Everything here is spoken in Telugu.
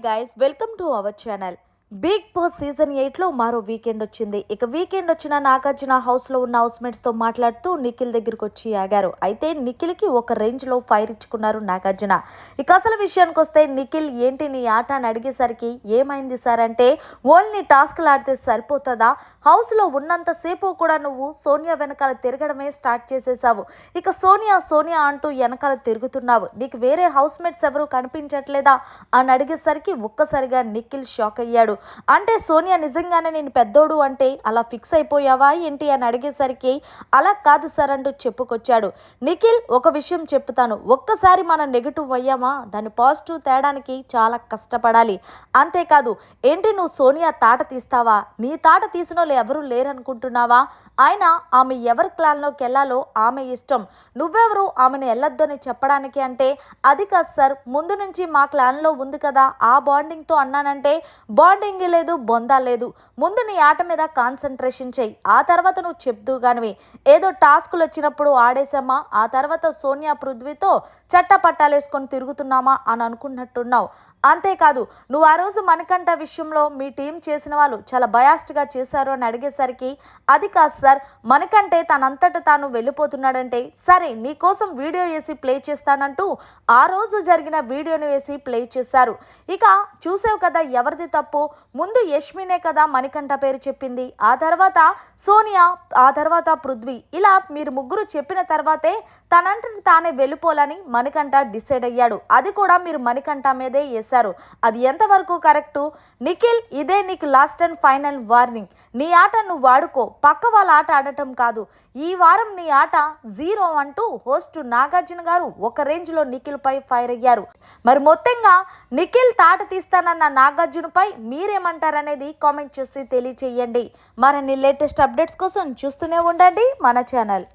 Guys welcome to our channel Bigg Boss season ఎయిట్లో మరో వీకెండ్ వచ్చింది. ఇక వీకెండ్ వచ్చిన నాగార్జున హౌస్లో ఉన్న హౌస్మేట్స్తో మాట్లాడుతూ నిఖిల్ దగ్గరికి వచ్చి ఆగారు. అయితే నిఖిల్కి ఒక రేంజ్లో ఫైర్ ఇచ్చుకున్నారు నాగార్జున. ఇక అసలు విషయానికి వస్తే నిఖిల్ ఏంటి నీ ఆట అని అడిగేసరికి ఏమైంది సార్ అంటే ఓన్లీ టాస్క్లు ఆడితే సరిపోతుందా? హౌస్లో ఉన్నంతసేపు కూడా నువ్వు సోనియా వెనకాల తిరగడమే స్టార్ట్ చేసేసావు. ఇక సోనియా సోనియా అంటూ వెనకాల తిరుగుతున్నావు. నీకు వేరే హౌస్మేట్స్ ఎవరు కనిపించట్లేదా? అని అడిగేసరికి ఒక్కసారిగా నిఖిల్ షాక్ అయ్యాడు. అంటే సోనియా నిజంగానే నేను పెద్దోడు అంటే అలా ఫిక్స్ అయిపోయావా ఏంటి అని అడిగేసరికి అలా కాదు సార్ అంటూ చెప్పుకొచ్చాడు. నిఖిల్ ఒక విషయం చెప్తాను. ఒక్కసారి మనం నెగిటివ్ అయ్యామా? దాన్ని పాజిటివ్ తేడానికి చాలా కష్టపడాలి. అంతేకాదు ఏంటి నువ్వు సోనియా తాట తీస్తావా? నీ తాట తీసిన వాళ్ళు ఎవరు లేరనుకుంటున్నావా? ఆయన ఆమె ఎవరి క్లాన్లోకి వెళ్ళాలో ఆమె ఇష్టం. నువ్వెవరు? ఆమెను వెళ్ళొద్దని చెప్పడానికి అంటే అది కాదు సార్ ముందు నుంచి మా క్లాన్లో ఉంది కదా ఆ బాండింగ్తో అన్నానంటే బాండింగ్ లేదు బొందా లేదు. ముందు నీ ఆట మీద కాన్సన్ట్రేషన్ చేయి. ఆ తర్వాత నువ్వు చెప్తూ గానివి ఏదో టాస్కులు వచ్చినప్పుడు ఆడేశామా? ఆ తర్వాత సోనియా పృథ్వీతో చట్టపట్టాలేసుకొని తిరుగుతున్నామా? అని అనుకున్నట్టున్నావు. అంతేకాదు నువ్వు ఆ రోజు మనకంట విషయంలో మీ టీం చేసిన వాళ్ళు చాలా బయాస్డ్గా చేశారు అని అడిగేసరికి అది కాదు సార్ మనకంటే తనంతట తాను వెళ్ళిపోతున్నాడంటే సరే నీకోసం వీడియో వేసి ప్లే చేస్తానంటూ ఆ రోజు జరిగిన వీడియోని వేసి ప్లే చేశారు. ఇక చూసావు కదా ఎవరిది తప్పు? ముందు యష్మినే కదా మణికంఠ పేరు చెప్పింది. ఆ తర్వాత సోనియా ఆ తర్వాత పృథ్వీ. ఇలా మీరు ముగ్గురు చెప్పిన తర్వాతే తనంతటి తానే వెళ్ళిపోవాలని మణికంఠ డిసైడ్ అయ్యాడు. అది కూడా మీరు మణికంఠ మీదే చేశారు. అది ఎంతవరకు కరెక్టు? నిఖిల్ ఇదే నీకు లాస్ట్ అండ్ ఫైనల్ వార్నింగ్ నీ ఆట నువ్వు వాడుకో పక్క వాళ్ళ ఆట ఆడటం కాదు. ఈ వారం నీ ఆట జీరో అంటూ హోస్ట్ నాగార్జున గారు ఒక రేంజ్లో నిఖిల్పై ఫైర్ అయ్యారు. మరి మొత్తంగా నిఖిల్ తాట తీస్తానన్న నాగార్జునపై మీరేమంటారనేది కామెంట్ చేసి తెలియచేయండి. మరిన్ని లేటెస్ట్ అప్డేట్స్ కోసం చూస్తూనే ఉండండి మన ఛానల్